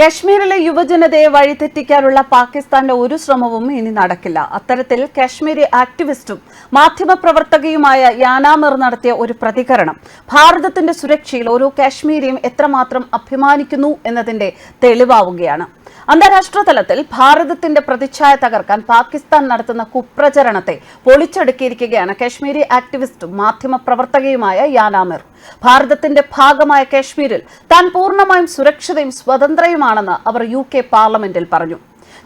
കശ്മീരിലെ യുവജനതയെ വഴിതെറ്റിക്കാനുള്ള പാകിസ്ഥാന്റെ ഒരു ശ്രമവും ഇനി നടക്കില്ല. അത്തരത്തിൽ കശ്മീരി ആക്ടിവിസ്റ്റും മാധ്യമപ്രവർത്തകയുമായ യാനാമിർ നടത്തിയ ഒരു പ്രതികരണം ഭാരതത്തിന്റെ സുരക്ഷയിൽ ഓരോ കാശ്മീരിയും എത്രമാത്രം അഭിമാനിക്കുന്നു എന്നതിന്റെ തെളിവാവുകയാണ്. അന്താരാഷ്ട്ര തലത്തിൽ ഭാരതത്തിന്റെ പ്രതിച്ഛായ തകർക്കാൻ പാകിസ്ഥാൻ നടത്തുന്ന കുപ്രചരണത്തെ പൊളിച്ചടുക്കിയിരിക്കുകയാണ് കശ്മീരി ആക്ടിവിസ്റ്റും മാധ്യമപ്രവർത്തകയുമായ യാനാമിർ ഭാരതത്തിന്റെ ഭാഗമായ കശ്മീരിൽ താൻ പൂർണമായും സുരക്ഷിതയും സ്വതന്ത്രയുമാണെന്ന് അവർ യു പാർലമെന്റിൽ പറഞ്ഞു.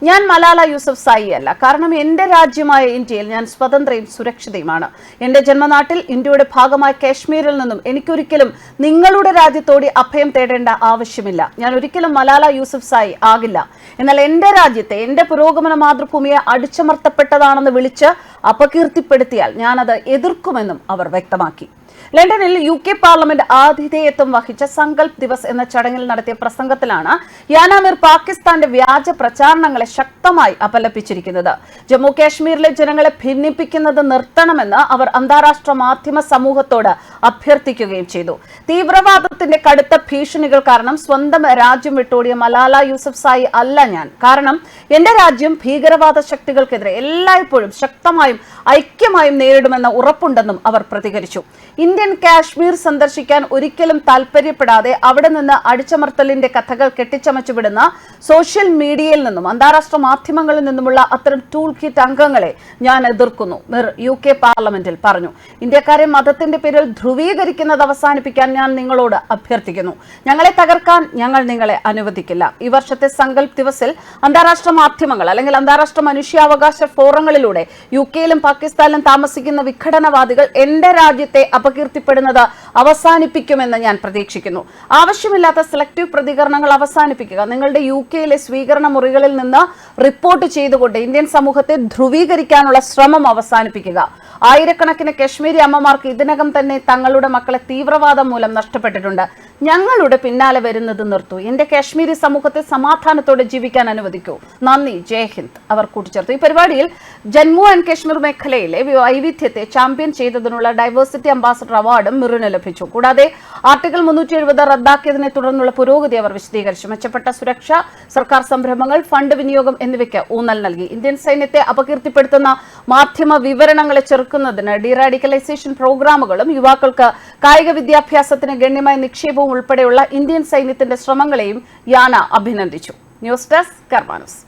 ഞാൻ മലാല യൂസഫ് സായി അല്ല. കാരണം എന്റെ രാജ്യമായ ഇന്ത്യയിൽ ഞാൻ സ്വതന്ത്രയും സുരക്ഷിതയുമാണ്. എന്റെ ജന്മനാട്ടിൽ ഇന്ത്യയുടെ ഭാഗമായ കാശ്മീരിൽ നിന്നും എനിക്കൊരിക്കലും നിങ്ങളുടെ രാജ്യത്തോടെ അഭയം തേടേണ്ട ആവശ്യമില്ല. ഞാൻ ഒരിക്കലും മലാല യൂസഫ് സായി ആകില്ല. എന്നാൽ എന്റെ രാജ്യത്തെ എന്റെ പുരോഗമന മാതൃഭൂമിയെ അടിച്ചമർത്തപ്പെട്ടതാണെന്ന് വിളിച്ച് അപകീർത്തിപ്പെടുത്തിയാൽ ഞാനത് എതിർക്കുമെന്നും അവർ വ്യക്തമാക്കി. ലണ്ടനിൽ യു കെ പാർലമെന്റ് ആതിഥേയത്വം വഹിച്ച സങ്കൽപ് ദിവസ് എന്ന ചടങ്ങിൽ നടത്തിയ പ്രസംഗത്തിലാണ് യാനാമിർ പാകിസ്ഥാന്റെ വ്യാജ പ്രചാരണങ്ങളെ ശക്തമായി അപലപിച്ചിരിക്കുന്നത്. ജമ്മു കാശ്മീരിലെ ജനങ്ങളെ ഭിന്നിപ്പിക്കുന്നത് നിർത്തണമെന്ന് അവർ അന്താരാഷ്ട്ര മാധ്യമ സമൂഹത്തോട് അഭ്യർത്ഥിക്കുകയും ചെയ്തു. തീവ്രവാദത്തിന്റെ കടുത്ത ഭീഷണികൾ കാരണം സ്വന്തം രാജ്യം വിട്ടോടിയ മലാല യൂസഫ് സായി അല്ല ഞാൻ. കാരണം എന്റെ രാജ്യം ഭീകരവാദ ശക്തികൾക്കെതിരെ എല്ലായ്പ്പോഴും ശക്തമായും ഐക്യമായും നേരിടുമെന്ന ഉറപ്പുണ്ടെന്നും അവർ പ്രതികരിച്ചു. ഇന്ത്യൻ കാശ്മീർ സന്ദർശിക്കാൻ ഒരിക്കലും താൽപര്യപ്പെടാതെ അവിടെ നിന്ന് അടിച്ചമർത്തലിന്റെ കഥകൾ കെട്ടിച്ചമച്ചുവിടുന്ന സോഷ്യൽ മീഡിയയിൽ നിന്നും അന്താരാഷ്ട്ര മാധ്യമങ്ങളിൽ നിന്നുമുള്ള അത്തരം ടൂൾ കിറ്റ് അംഗങ്ങളെ ഞാൻ എതിർക്കുന്നു മിർ യു കെ പാർലമെന്റിൽ പറഞ്ഞു. ഇന്ത്യക്കാരെ മതത്തിന്റെ പേരിൽ ധ്രുവീകരിക്കുന്നത് അവസാനിപ്പിക്കാൻ ഞാൻ നിങ്ങളോട് അഭ്യർത്ഥിക്കുന്നു. ഞങ്ങളെ തകർക്കാൻ ഞങ്ങൾ നിങ്ങളെ അനുവദിക്കില്ല. ഈ വർഷത്തെ സങ്കൽപ് ദിവസിൽ അന്താരാഷ്ട്ര മാധ്യമങ്ങൾ അല്ലെങ്കിൽ അന്താരാഷ്ട്ര മനുഷ്യാവകാശ ഫോറങ്ങളിലൂടെ യു കെയിലും പാകിസ്ഥാനിലും താമസിക്കുന്ന വിഘടനവാദികൾ എന്റെ രാജ്യത്തെ അപകീർത്തിപ്പെടുന്നത് അവസാനിപ്പിക്കുമെന്ന് ഞാൻ പ്രതീക്ഷിക്കുന്നു. ആവശ്യമില്ലാത്ത സെലക്ടീവ് പ്രതികരണങ്ങൾ അവസാനിപ്പിക്കുക. നിങ്ങളുടെ യു കെയിലെ സ്വീകരണ മുറികളിൽ നിന്ന് റിപ്പോർട്ട് ചെയ്തുകൊണ്ട് ഇന്ത്യൻ സമൂഹത്തെ ധ്രുവീകരിക്കാനുള്ള ശ്രമം അവസാനിപ്പിക്കുക. ആയിരക്കണക്കിന് കശ്മീരി അമ്മമാർക്ക് ഇതിനകം തന്നെ തങ്ങളുടെ മക്കളെ തീവ്രവാദം മൂലം നഷ്ടപ്പെട്ടിട്ടുണ്ട്. ഞങ്ങളുടെ പിന്നാലെ വരുന്നത് നിർത്തൂ. എന്റെ കാശ്മീരി സമൂഹത്തെ സമാധാനത്തോടെ ജീവിക്കാൻ അനുവദിക്കൂ. നന്ദി. ജയ് ഹിന്ദ്. അവർ കൂട്ടിച്ചേർത്തു. ഈ പരിപാടിയിൽ ജമ്മു ആൻഡ് കാശ്മീർ മേഖലയിലെ വൈവിധ്യത്തെ ചാമ്പ്യൻ ചെയ്തതിനുള്ള ഡൈവേഴ്സിറ്റി അംബാസഡർ അവാർഡും മിറിന് ലഭിച്ചു. കൂടാതെ ആർട്ടിക്കിൾ മുന്നൂറ്റി എഴുപത് റദ്ദാക്കിയതിനെ തുടർന്നുള്ള പുരോഗതി അവർ വിശദീകരിച്ചു. മെച്ചപ്പെട്ട സുരക്ഷ സർക്കാർ സംരംഭങ്ങൾ ഫണ്ട് വിനിയോഗം എന്നിവയ്ക്ക് ഊന്നൽ നൽകി. ഇന്ത്യൻ സൈന്യത്തെ അപകീർത്തിപ്പെടുത്തുന്ന മാധ്യമ വിവരണങ്ങളെ ചെറുക്കുന്നതിന് ഡിറാഡിക്കലൈസേഷൻ പ്രോഗ്രാമുകളും യുവാക്കൾക്ക് കായിക വിദ്യാഭ്യാസത്തിന് ഗണ്യമായ നിക്ഷേപവും ഉൾപ്പെടെയുള്ള ഇന്ത്യൻ സൈന്യത്തിന്റെ ശ്രമങ്ങളെയും യാന അഭിനന്ദിച്ചു. News desk കർമാനസ്.